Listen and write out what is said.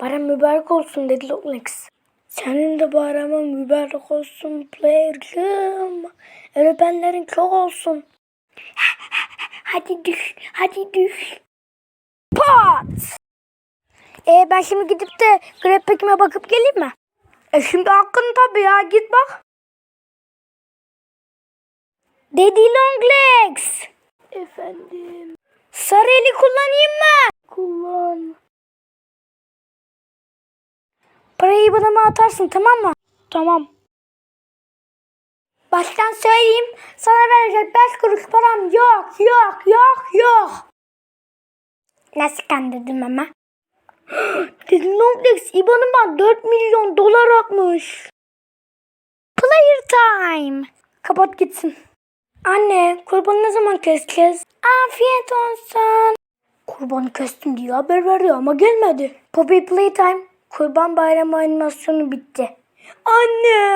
Bayram mübarek olsun dedi Longlegs. Senin de bayramın mübarek olsun player'ım. El öpenlerin çok olsun. hadi düş, hadi düş. Pat! E ben şimdi gidip de grab pack'ime bakıp geleyim mi? E şimdi hakkın tabii ya git bak. Daddy Longlegs. Efendim. Sarı eli kullanayım mı? Parayı bana mı atarsın tamam mı? Tamam. Baştan söyleyeyim. Sana verecek 5 kuruş param yok yok yok yok. Nasıl kandırdım ama? Longlegs İban'ıma 4 milyon dolar atmış. Player time. Kapat gitsin. Anne kurbanı ne zaman keseceğiz? Afiyet olsun. Kurbanı kestim diye haber verdi ama gelmedi. Poppy Playtime. Kurban bayramı animasyonu bitti. Anne.